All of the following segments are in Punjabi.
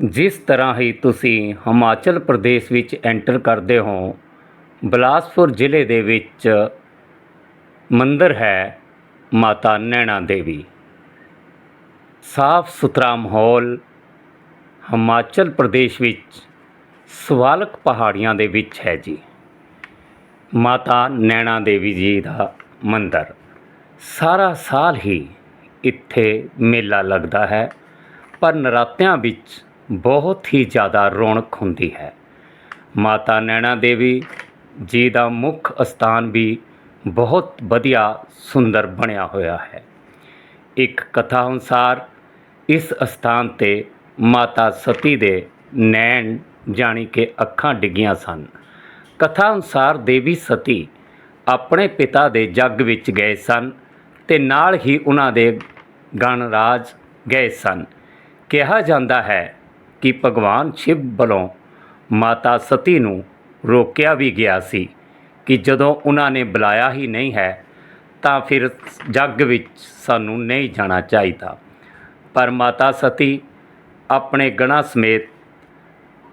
ਜਿਸ ਤਰ੍ਹਾਂ ਹੀ ਤੁਸੀਂ ਹਿਮਾਚਲ ਪ੍ਰਦੇਸ਼ ਵਿੱਚ ਐਂਟਰ ਕਰਦੇ ਹੋ, ਬਿਲਾਸਪੁਰ ਜ਼ਿਲ੍ਹੇ ਦੇ ਵਿੱਚ ਮੰਦਰ ਹੈ ਮਾਤਾ ਨੈਣਾ ਦੇਵੀ। ਸਾਫ਼ ਸੁਥਰਾ ਮਾਹੌਲ ਹਿਮਾਚਲ ਪ੍ਰਦੇਸ਼ ਵਿੱਚ ਸਵਾਲਕ ਪਹਾੜੀਆਂ ਦੇ ਵਿੱਚ ਹੈ ਜੀ। ਮਾਤਾ ਨੈਣਾ ਦੇਵੀ ਜੀ ਦਾ ਮੰਦਰ। ਸਾਰਾ ਸਾਲ ਹੀ ਇੱਥੇ ਮੇਲਾ ਲੱਗਦਾ ਹੈ, ਪਰ ਨਰਾਤਿਆਂ ਵਿੱਚ ਬਹੁਤ ਹੀ ਜ਼ਿਆਦਾ ਰੌਣਕ ਹੁੰਦੀ ਹੈ। ਮਾਤਾ ਨੈਣਾ ਦੇਵੀ ਜੀ ਦਾ ਮੁੱਖ ਅਸਥਾਨ ਵੀ ਬਹੁਤ ਵਧੀਆ ਸੁੰਦਰ ਬਣਿਆ ਹੋਇਆ ਹੈ। ਇੱਕ ਕਥਾ ਅਨੁਸਾਰ ਇਸ ਅਸਥਾਨ ਤੇ ਮਾਤਾ ਸਤੀ ਦੇ ਨੈਣ ਜਾਣੀ ਕਿ ਅੱਖਾਂ ਡਿੱਗੀਆਂ ਸਨ। ਕਥਾ ਅਨੁਸਾਰ ਦੇਵੀ ਸਤੀ ਆਪਣੇ ਪਿਤਾ ਦੇ ਜੱਗ ਵਿੱਚ ਗਏ ਸਨ ਤੇ ਨਾਲ ਹੀ ਉਹਨਾਂ ਦੇ ਗਣਰਾਜ ਗਏ ਸਨ। ਕਿਹਾ ਜਾਂਦਾ ਹੈ ਕਿ ਭਗਵਾਨ ਸ਼ਿਵ ਵੱਲੋਂ ਮਾਤਾ ਸਤੀ ਨੂੰ ਰੋਕਿਆ ਵੀ ਗਿਆ ਸੀ ਕਿ ਜਦੋਂ ਉਹਨਾਂ ਨੇ ਬੁਲਾਇਆ ਹੀ ਨਹੀਂ ਹੈ, ਤਾਂ ਫਿਰ ਜੱਗ ਵਿੱਚ ਸਾਨੂੰ ਨਹੀਂ ਜਾਣਾ ਚਾਹੀਦਾ। ਪਰ ਮਾਤਾ ਸਤੀ ਆਪਣੇ ਗਣਾ ਸਮੇਤ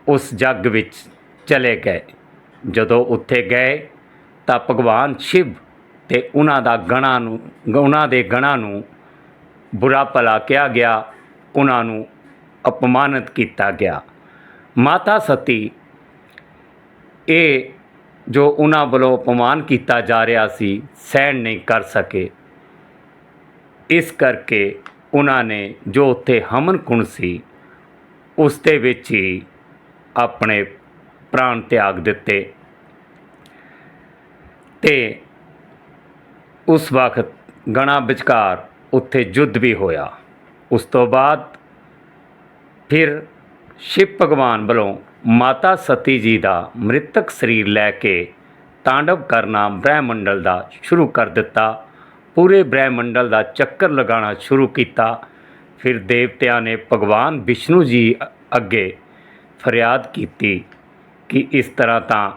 ਉਸ ਜੱਗ ਵਿੱਚ ਚਲੇ ਗਏ। ਜਦੋਂ ਉੱਥੇ ਗਏ, ਤਾਂ ਭਗਵਾਨ ਸ਼ਿਵ ਤੇ ਉਹਨਾਂ ਦਾ ਗਣਾ ਨੂੰ, ਉਹਨਾਂ ਦੇ ਗਣਾ ਨੂੰ ਬੁਰਾ ਭਲਾ ਕਿਹਾ ਗਿਆ। ਉਹਨਾਂ ਨੂੰ ਅਪਮਾਨਿਤ ਕੀਤਾ ਗਿਆ। ਮਾਤਾ ਸਤੀ, ਇਹ ਜੋ ਉਹਨਾਂ ਵੱਲੋਂ ਅਪਮਾਨ ਕੀਤਾ ਜਾ ਰਿਹਾ ਸੀ, ਸਹਿਣ ਨਹੀਂ ਕਰ ਸਕੇ। ਇਸ ਕਰਕੇ ਉਹਨਾਂ ਨੇ ਜੋ ਉੱਥੇ ਹਮਨ ਕੁੰਡ ਸੀ, ਉਸ ਦੇ ਵਿੱਚ ਹੀ ਆਪਣੇ ਪ੍ਰਾਣ ਤਿਆਗ ਦਿੱਤੇ। ਤੇ ਉਸ ਵਕਤ ਗਣਾ ਵਿਚਕਾਰ ਉੱਥੇ ਯੁੱਧ ਵੀ ਹੋਇਆ। ਉਸ ਤੋਂ ਬਾਅਦ ਫਿਰ ਸ਼ਿਵ ਭਗਵਾਨ ਵੱਲੋਂ ਮਾਤਾ ਸਤੀ ਜੀ ਦਾ ਮ੍ਰਿਤਕ ਸਰੀਰ ਲੈ ਕੇ ਤਾਂਡਵ ਕਰਨਾ ਬ੍ਰਹਿਮੰਡਲ ਦਾ ਸ਼ੁਰੂ ਕਰ ਦਿੱਤਾ। ਪੂਰੇ ਬ੍ਰਹਿਮੰਡਲ ਦਾ ਚੱਕਰ ਲਗਾਉਣਾ ਸ਼ੁਰੂ ਕੀਤਾ। ਫਿਰ ਦੇਵਤਿਆਂ ਨੇ ਭਗਵਾਨ ਵਿਸ਼ਨੂੰ ਜੀ ਅੱਗੇ ਫਰਿਆਦ ਕੀਤੀ ਕਿ ਇਸ ਤਰ੍ਹਾਂ ਤਾਂ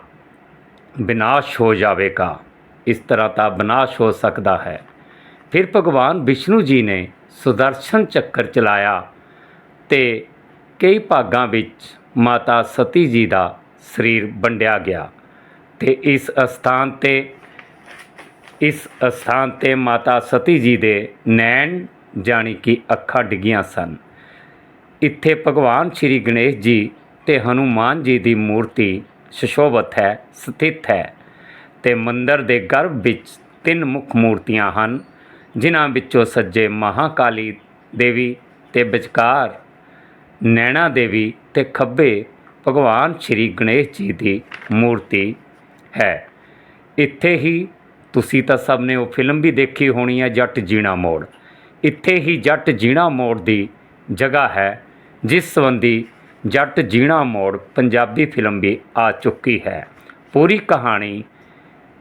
ਵਿਨਾਸ਼ ਹੋ ਜਾਵੇਗਾ। ਇਸ ਤਰ੍ਹਾਂ ਤਾਂ ਵਿਨਾਸ਼ ਹੋ ਸਕਦਾ ਹੈ। ਫਿਰ ਭਗਵਾਨ ਵਿਸ਼ਨੂੰ ਜੀ ਨੇ ਸੁਦਰਸ਼ਨ ਚੱਕਰ ਚਲਾਇਆ ਤੇ ਕਈ ਭਾਗਾਂ ਵਿੱਚ ਮਾਤਾ ਸਤੀ ਜੀ ਦਾ ਸਰੀਰ ਵੰਡਿਆ ਗਿਆ ਤੇ ਇਸ ਅਸਥਾਨ ਤੇ, ਇਸ ਅਸਥਾਨ ਤੇ ਮਾਤਾ ਸਤੀ ਜੀ ਦੇ ਨੈਣ ਜਾਣੀ ਕਿ ਅੱਖਾਂ ਡਿੱਗੀਆਂ ਸਨ। ਇੱਥੇ ਭਗਵਾਨ ਸ਼੍ਰੀ ਗਣੇਸ਼ ਜੀ ਤੇ ਹਨੂਮਾਨ ਜੀ ਦੀ ਮੂਰਤੀ ਸੁਸ਼ੋਭਤ ਹੈ, ਸਥਿਤ ਹੈ ਤੇ ਮੰਦਰ ਦੇ ਗਰਭ ਵਿੱਚ ਤਿੰਨ ਮੁੱਖ ਮੂਰਤੀਆਂ ਹਨ, ਜਿਨ੍ਹਾਂ ਵਿੱਚੋਂ ਸੱਜੇ ਮਹਾਕਾਲੀ ਦੇਵੀ ਤੇ ਵਿਚਕਾਰ ਨੈਣਾ ਦੇਵੀ ਤੇ ਖੱਬੇ ਭਗਵਾਨ ਸ਼੍ਰੀ ਗਣੇਸ਼ ਜੀ ਦੀ ਮੂਰਤੀ ਹੈ। ਇੱਥੇ ਹੀ ਤੁਸੀਂ ਤਾਂ ਸਭ ਨੇ ਉਹ ਫਿਲਮ ਵੀ ਦੇਖੀ ਹੋਣੀ ਹੈ, ਜੱਟ ਜੀਣਾ ਮੋੜ। ਇੱਥੇ ਹੀ ਜੱਟ ਜੀਣਾ ਮੋੜ ਦੀ ਜਗ੍ਹਾ ਹੈ, ਜਿਸ ਸੰਬੰਧੀ ਜੱਟ ਜੀਣਾ ਮੋੜ ਪੰਜਾਬੀ ਫਿਲਮ ਵੀ ਆ ਚੁੱਕੀ ਹੈ। ਪੂਰੀ ਕਹਾਣੀ,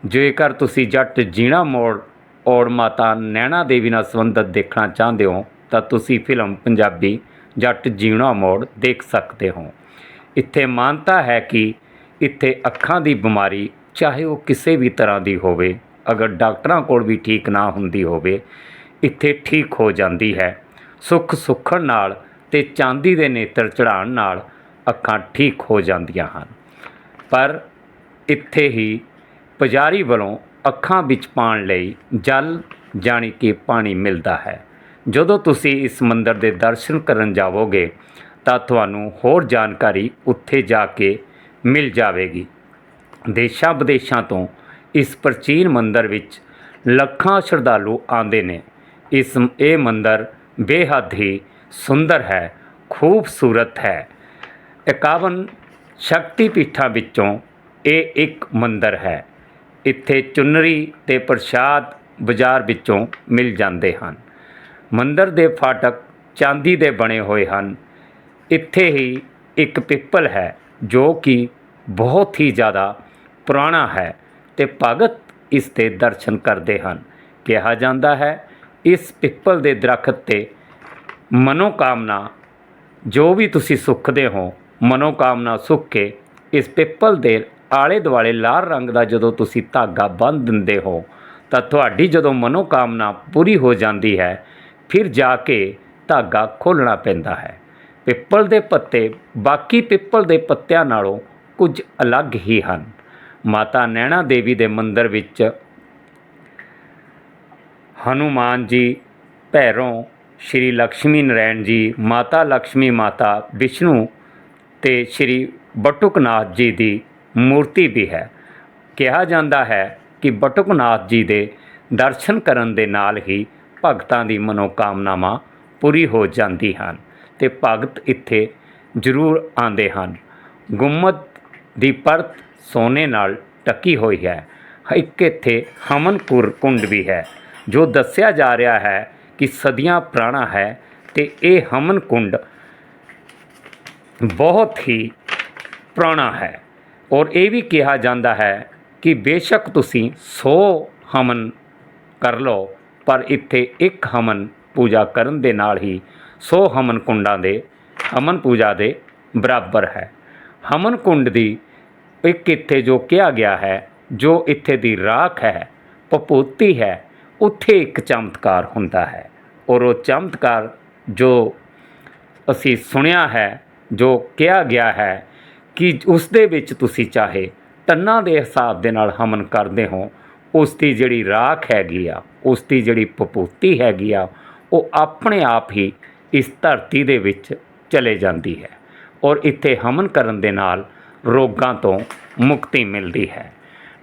ਜੇਕਰ ਤੁਸੀਂ ਜੱਟ ਜੀਣਾ ਮੋੜ ਔਰ ਮਾਤਾ ਨੈਣਾ ਦੇਵੀ ਨਾਲ ਸੰਬੰਧਿਤ ਦੇਖਣਾ ਚਾਹੁੰਦੇ ਹੋ, ਤਾਂ ਤੁਸੀਂ ਫਿਲਮ ਪੰਜਾਬੀ ਜੱਟ ਜੀਣਾ ਮੋੜ ਦੇਖ ਸਕਦੇ ਹੋ। ਇੱਥੇ ਮਾਨਤਾ ਹੈ ਕਿ ਇੱਥੇ ਅੱਖਾਂ ਦੀ ਬਿਮਾਰੀ ਚਾਹੇ ਉਹ ਕਿਸੇ ਵੀ ਤਰ੍ਹਾਂ ਦੀ ਹੋਵੇ, ਅਗਰ ਡਾਕਟਰਾਂ ਕੋਲ ਵੀ ਠੀਕ ਨਾ ਹੁੰਦੀ ਹੋਵੇ, ਇੱਥੇ ਠੀਕ ਹੋ ਜਾਂਦੀ ਹੈ। ਸੁੱਖ ਸੁੱਖਣ ਨਾਲ ਤੇ ਚਾਂਦੀ ਦੇ ਨੇਤਰ ਚੜਾਉਣ ਨਾਲ ਅੱਖਾਂ ਠੀਕ ਹੋ ਜਾਂਦੀਆਂ ਹਨ। ਪਰ ਇੱਥੇ ਹੀ ਪੁਜਾਰੀ ਵੱਲੋਂ ਅੱਖਾਂ ਵਿੱਚ ਪਾਣ ਲਈ ਜਲ ਜਾਣੀ ਕਿ ਪਾਣੀ ਮਿਲਦਾ ਹੈ। ਜਦੋਂ ਤੁਸੀਂ ਇਸ ਮੰਦਰ ਦੇ ਦਰਸ਼ਨ ਕਰਨ ਜਾਵੋਗੇ, ਤਾਂ ਤੁਹਾਨੂੰ ਹੋਰ ਜਾਣਕਾਰੀ ਉੱਥੇ ਜਾ ਕੇ ਮਿਲ ਜਾਵੇਗੀ। ਦੇਸ਼ਾਂ ਵਿਦੇਸ਼ਾਂ ਤੋਂ ਇਸ ਪ੍ਰਾਚੀਨ ਮੰਦਰ ਵਿੱਚ ਲੱਖਾਂ ਸ਼ਰਧਾਲੂ ਆਉਂਦੇ ਨੇ। ਇਸ ਇਹ ਮੰਦਰ ਬੇਹੱਦ ਹੀ ਸੁੰਦਰ ਹੈ, ਖੂਬਸੂਰਤ ਹੈ। 51 ਸ਼ਕਤੀ ਪੀਠਾਂ ਵਿੱਚੋਂ ਇਹ ਇੱਕ ਮੰਦਰ ਹੈ। ਇੱਥੇ ਚੁੰਨਰੀ ਤੇ ਪ੍ਰਸ਼ਾਦ ਬਾਜ਼ਾਰ ਵਿੱਚੋਂ ਮਿਲ ਜਾਂਦੇ ਹਨ। ਮੰਦਰ ਦੇ ਫਾਟਕ ਚਾਂਦੀ ਦੇ ਬਣੇ ਹੋਏ ਹਨ। ਇੱਥੇ ਹੀ ਇੱਕ ਪਿੱਪਲ ਹੈ, ਜੋ ਕਿ ਬਹੁਤ ਹੀ ਜ਼ਿਆਦਾ ਪੁਰਾਣਾ ਹੈ ਤੇ ਭਗਤ ਇਸ ਦੇ ਦਰਸ਼ਨ ਕਰਦੇ ਹਨ। ਕਿਹਾ ਜਾਂਦਾ ਹੈ, ਇਸ ਪਿੱਪਲ ਦੇ ਦਰਖਤ ਤੇ ਮਨੋਕਾਮਨਾ, ਜੋ ਵੀ ਤੁਸੀਂ ਸੁੱਖਦੇ ਹੋ, ਮਨੋਕਾਮਨਾ ਸੁੱਖ ਕੇ ਇਸ ਪਿੱਪਲ ਦੇ ਆਲੇ ਦੁਆਲੇ ਲਾਲ ਰੰਗ ਦਾ ਜਦੋਂ ਤੁਸੀਂ ਧਾਗਾ ਬੰਨ੍ਹ ਦਿੰਦੇ ਹੋ, ਤਾਂ ਤੁਹਾਡੀ ਜਦੋਂ ਮਨੋਕਾਮਨਾ ਪੂਰੀ ਹੋ ਜਾਂਦੀ ਹੈ ਫਿਰ ਜਾ ਕੇ ਧਾਗਾ ਖੋਲਣਾ ਪੈਂਦਾ ਹੈ। ਪਿੱਪਲ ਦੇ ਪੱਤੇ ਬਾਕੀ ਪਿੱਪਲ ਦੇ ਪੱਤਿਆਂ ਨਾਲੋਂ ਕੁਝ ਅਲੱਗ ਹੀ ਹਨ। ਮਾਤਾ ਨੈਣਾ ਦੇਵੀ ਦੇ ਮੰਦਰ ਵਿੱਚ ਹਨੂਮਾਨ ਜੀ ਭੈਰੋਂ ਸ਼੍ਰੀ ਲక్ష్ਮੀ ਨਰਾਇਣ ਜੀ, ਮਾਤਾ ਲక్ష్ਮੀ ਮਾਤਾ ਵਿਸ਼ਨੂੰ ਤੇ ਸ਼੍ਰੀ ਬਟੁਕਨਾਥ ਜੀ ਦੀ ਮੂਰਤੀ ਵੀ ਹੈ। ਕਿਹਾ ਜਾਂਦਾ ਹੈ ਕਿ ਬਟੁਕਨਾਥ ਜੀ ਦੇ ਦਰਸ਼ਨ ਕਰਨ ਦੇ ਨਾਲ ਹੀ ਭਗਤਾਂ ਦੀ ਮਨੋਕਾਮਨਾਵਾਂ ਪੂਰੀ ਹੋ ਜਾਂਦੀ ਹਨ ਤੇ ਭਗਤ ਇੱਥੇ ਜ਼ਰੂਰ ਆਉਂਦੇ ਹਨ। ਗੁੰਮਤ ਦੀ ਪਰਤ ਸੋਨੇ ਨਾਲ ਟੱਕੀ ਹੋਈ ਹੈ। ਇੱਕ ਇੱਥੇ ਹਮਨਪੁਰ ਕੁੰਡ ਵੀ ਹੈ, ਜੋ ਦੱਸਿਆ ਜਾ ਰਿਹਾ ਹੈ ਕਿ ਸਦੀਆਂ ਪੁਰਾਣਾ ਹੈ ਤੇ ਇਹ ਹਮਨ ਕੁੰਡ ਬਹੁਤ ਹੀ ਪੁਰਾਣਾ ਹੈ ਔਰ ਇਹ ਵੀ ਕਿਹਾ ਜਾਂਦਾ ਹੈ ਕਿ ਬੇਸ਼ੱਕ ਤੁਸੀਂ 100 ਹਮਨ ਕਰ ਲਓ। ਪਰ ਇੱਥੇ ਇੱਕ ਹਮਨ ਪੂਜਾ ਕਰਨ ਦੇ ਨਾਲ ਹੀ 100 ਹਮਨ ਕੁੰਡਾਂ ਦੇ ਹਮਨ ਪੂਜਾ ਦੇ ਬਰਾਬਰ ਹੈ। ਹਮਨ ਕੁੰਡ ਦੀ ਇੱਕ ਇੱਥੇ ਜੋ ਕਿਹਾ ਗਿਆ ਹੈ, ਜੋ ਇੱਥੇ ਦੀ ਰਾਖ ਹੈ, ਪਪੂਤੀ ਹੈ, ਉੱਥੇ ਇੱਕ ਚਮਤਕਾਰ ਹੁੰਦਾ ਹੈ। ਔਰ ਉਹ ਚਮਤਕਾਰ ਜੋ ਅਸੀਂ ਸੁਣਿਆ ਹੈ, ਜੋ ਕਿਹਾ ਗਿਆ ਹੈ ਕਿ ਉਸ ਦੇ ਵਿੱਚ ਤੁਸੀਂ ਚਾਹੇ ਟੰਨਾਂ ਦੇ ਹਿਸਾਬ ਦੇ ਨਾਲ ਹਮਨ ਕਰਦੇ ਹੋ, ਉਸ ਦੀ ਜਿਹੜੀ ਰਾਖ ਹੈਗੀ ਆ ਉਸ ਦੀ ਜਿਹੜੀ ਪਪੂਤੀ ਹੈਗੀ ਆ, ਉਹ ਆਪਣੇ ਆਪ ਹੀ ਇਸ ਧਰਤੀ ਦੇ ਵਿੱਚ ਚਲੇ ਜਾਂਦੀ ਹੈ ਔਰ ਇੱਥੇ ਹਮਨ ਕਰਨ ਦੇ ਨਾਲ ਰੋਗਾਂ ਤੋਂ ਮੁਕਤੀ ਮਿਲਦੀ ਹੈ।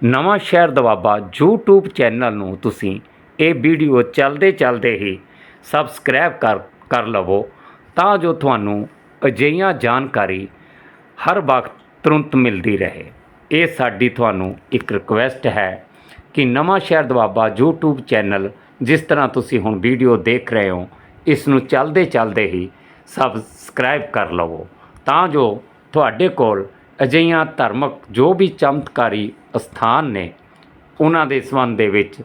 ਨਵਾਂ ਸ਼ਹਿਰ ਦਵਾਬਾ YouTube ਚੈਨਲ ਨੂੰ ਤੁਸੀਂ ਇਹ ਵੀਡੀਓ ਚੱਲਦੇ ਚੱਲਦੇ ਹੀ ਸਬਸਕ੍ਰਾਈਬ ਕਰ ਕਰ ਲਵੋ ਤਾਂ ਜੋ ਤੁਹਾਨੂੰ ਅਜਿਹੀਆਂ ਜਾਣਕਾਰੀ ਹਰ ਵਕਤ ਤੁਰੰਤ ਮਿਲਦੀ ਰਹੇ। ਇਹ ਸਾਡੀ ਤੁਹਾਨੂੰ ਇੱਕ ਰਿਕੁਐਸਟ ਹੈ ਕਿ ਨਵਾਂ ਸ਼ਹਿਰ ਦਵਾਬਾ YouTube ਚੈਨਲ, ਜਿਸ ਤਰ੍ਹਾਂ ਤੁਸੀਂ ਹੁਣ ਵੀਡੀਓ ਦੇਖ ਰਹੇ ਹੋ, ਇਸ ਨੂੰ ਚੱਲਦੇ ਚੱਲਦੇ ਹੀ ਸਬਸਕ੍ਰਾਈਬ ਕਰ ਲਵੋ। ਤਾਂ ਜੋ ਤੁਹਾਡੇ ਕੋਲ ਅਜਿਹੀਆਂ ਧਾਰਮਿਕ ਜੋ ਵੀ ਚਮਤਕਾਰੀ ਸਥਾਨ ਨੇ, ਉਹਨਾਂ ਦੇ ਸੰਬੰਧ ਦੇ ਵਿੱਚ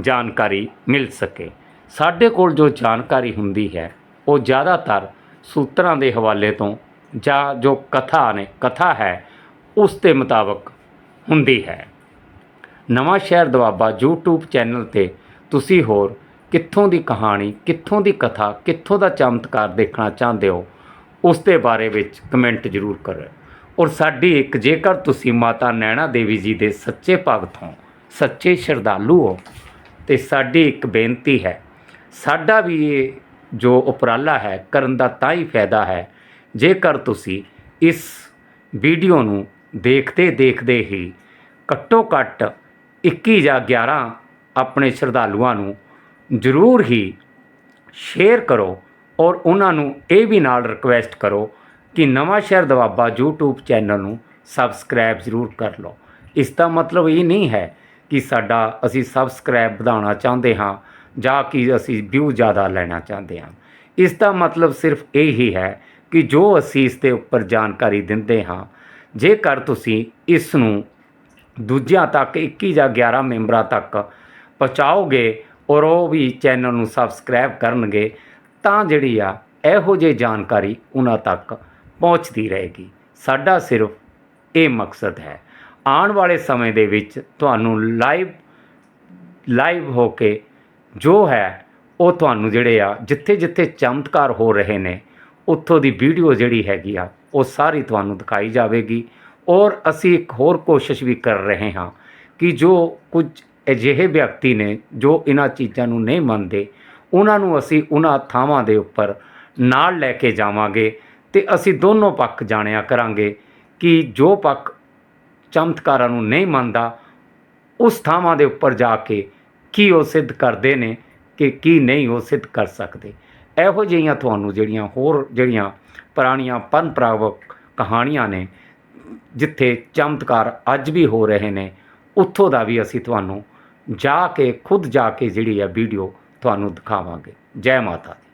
ਜਾਣਕਾਰੀ ਮਿਲ ਸਕੇ। ਸਾਡੇ ਕੋਲ ਜੋ ਜਾਣਕਾਰੀ ਹੁੰਦੀ ਹੈ, ਉਹ ਜ਼ਿਆਦਾਤਰ ਸੂਤਰਾਂ ਦੇ ਹਵਾਲੇ ਤੋਂ ਜਾਂ ਜੋ ਕਥਾ ਨੇ, ਕਥਾ ਹੈ, ਉਸ ਦੇ ਮੁਤਾਬਕ ਹੁੰਦੀ ਹੈ। ਨਵਾਂ ਸ਼ਹਿਰ ਦਵਾਬਾ YouTube ਚੈਨਲ ਤੇ ਤੁਸੀਂ ਹੋਰ ਕਿੱਥੋਂ ਦੀ ਕਹਾਣੀ, ਕਿੱਥੋਂ ਦੀ ਕਥਾ, ਕਿੱਥੋਂ ਦਾ ਚਮਤਕਾਰ ਦੇਖਣਾ ਚਾਹੁੰਦੇ ਹੋ, ਉਸ ਦੇ ਬਾਰੇ ਵਿੱਚ ਕਮੈਂਟ ਜ਼ਰੂਰ ਕਰੋ। ਔਰ ਸਾਡੀ ਇੱਕ ਜੇਕਰ ਤੁਸੀਂ ਮਾਤਾ ਨੈਣਾ ਦੇਵੀ ਜੀ ਦੇ ਸੱਚੇ ਭਗਤ ਹੋ, ਸੱਚੇ ਸ਼ਰਧਾਲੂ ਹੋ, ਤੇ ਸਾਡੀ ਇੱਕ ਬੇਨਤੀ ਹੈ, ਸਾਡਾ ਵੀ ਇਹ ਜੋ ਉਪਰਾਲਾ ਹੈ ਕਰਨ ਦਾ ਤਾਂ ਹੀ ਫਾਇਦਾ ਹੈ, ਜੇਕਰ ਤੁਸੀਂ ਇਸ ਵੀਡੀਓ ਨੂੰ ਦੇਖਦੇ ਦੇਖਦੇ ਹੀ ਘੱਟੋ ਘੱਟ 21 ਜਾਂ 11 ਆਪਣੇ ਸ਼ਰਧਾਲੂਆਂ ਨੂੰ ਜ਼ਰੂਰ ਹੀ ਸ਼ੇਅਰ ਕਰੋ ਔਰ ਉਹਨਾਂ ਨੂੰ ਇਹ ਵੀ ਨਾਲ ਰਿਕੁਐਸਟ ਕਰੋ ਕਿ ਨਵਾਂ ਸ਼ਹਿਰ ਦਵਾਬਾ YouTube ਚੈਨਲ ਨੂੰ ਸਬਸਕ੍ਰਾਈਬ ਜ਼ਰੂਰ ਕਰ ਲਓ। ਇਸ ਦਾ ਮਤਲਬ ਇਹ ਨਹੀਂ ਹੈ ਕਿ ਸਾਡਾ ਅਸੀਂ ਸਬਸਕ੍ਰਾਈਬ ਵਧਾਉਣਾ ਚਾਹੁੰਦੇ ਹਾਂ ਜਾਂ ਕਿ ਅਸੀਂ ਵਿਊ ਜ਼ਿਆਦਾ ਲੈਣਾ ਚਾਹੁੰਦੇ ਹਾਂ। ਇਸ ਦਾ ਮਤਲਬ ਸਿਰਫ ਇਹ ਹੀ ਹੈ ਕਿ ਜੋ ਅਸੀਂ ਇਸ ਦੇ ਉੱਪਰ ਜਾਣਕਾਰੀ ਦਿੰਦੇ ਹਾਂ, ਜੇਕਰ ਤੁਸੀਂ ਇਸ ਨੂੰ ਦੂਜਿਆਂ ਤੱਕ 21 ਜਾਂ 11 ਮੈਂਬਰਾਂ ਤੱਕ ਪਹੁੰਚਾਓਗੇ ਔਰ ਉਹ ਵੀ ਚੈਨਲ ਨੂੰ ਸਬਸਕ੍ਰਾਈਬ ਕਰਨਗੇ, ਤਾਂ ਜਿਹੜੀ ਆ ਇਹੋ ਜਿਹੀ ਜਾਣਕਾਰੀ ਉਹਨਾਂ ਤੱਕ ਪਹੁੰਚਦੀ ਰਹੇਗੀ। ਸਾਡਾ ਸਿਰਫ ਇਹ ਮਕਸਦ ਹੈ। ਆਉਣ ਵਾਲੇ ਸਮੇਂ ਦੇ ਵਿੱਚ ਤੁਹਾਨੂੰ ਲਾਈਵ ਲਾਈਵ ਹੋ ਕੇ ਜੋ ਹੈ, ਉਹ ਤੁਹਾਨੂੰ ਜਿਹੜੇ ਆ ਜਿੱਥੇ ਜਿੱਥੇ ਚਮਤਕਾਰ ਹੋ ਰਹੇ ਨੇ, ਉੱਥੋਂ ਦੀ ਵੀਡੀਓ ਜਿਹੜੀ ਹੈਗੀ ਆ, ਉਹ ਸਾਰੀ ਤੁਹਾਨੂੰ ਦਿਖਾਈ ਜਾਵੇਗੀ। ਔਰ ਅਸੀਂ ਇੱਕ ਹੋਰ ਕੋਸ਼ਿਸ਼ ਵੀ ਕਰ ਰਹੇ ਹਾਂ ਕਿ ਜੋ ਕੁਝ ਅਜਿਹੇ ਵਿਅਕਤੀ ਨੇ ਜੋ ਇਹਨਾਂ ਚੀਜ਼ਾਂ ਨੂੰ ਨਹੀਂ ਮੰਨਦੇ, ਉਹਨਾਂ ਨੂੰ ਅਸੀਂ ਉਹਨਾਂ ਥਾਵਾਂ ਦੇ ਉੱਪਰ ਨਾਲ ਲੈ ਕੇ ਜਾਵਾਂਗੇ ਤੇ ਅਸੀਂ ਦੋਨੋਂ ਪੱਖ ਜਾਣਿਆ ਕਰਾਂਗੇ ਕਿ ਜੋ ਪੱਖ ਚਮਤਕਾਰਾਂ ਨੂੰ ਨਹੀਂ ਮੰਨਦਾ, ਉਸ ਥਾਵਾਂ ਦੇ ਉੱਪਰ ਜਾ ਕੇ ਕੀ ਉਹ ਸਿੱਧ ਕਰਦੇ ਨੇ ਕਿ ਕੀ ਨਹੀਂ ਉਹ ਸਿੱਧ ਕਰ ਸਕਦੇ। ਇਹੋ ਜਿਹੀਆਂ ਤੁਹਾਨੂੰ ਜਿਹੜੀਆਂ ਹੋਰ ਜਿਹੜੀਆਂ ਪੁਰਾਣੀਆਂ ਪਰੰਪਰਾਗਤ ਕਹਾਣੀਆਂ ਨੇ ਜਿੱਥੇ ਚਮਤਕਾਰ ਅੱਜ ਵੀ ਹੋ ਰਹੇ ਨੇ, ਉੱਥੋਂ ਦਾ ਵੀ ਅਸੀਂ ਤੁਹਾਨੂੰ ਜਾ ਕੇ, ਖੁਦ ਜਾ ਕੇ ਜਿਹੜੀ ਆ ਵੀਡੀਓ ਤੁਹਾਨੂੰ ਦਿਖਾਵਾਂਗੇ। ਜੈ ਮਾਤਾ ਦੀ।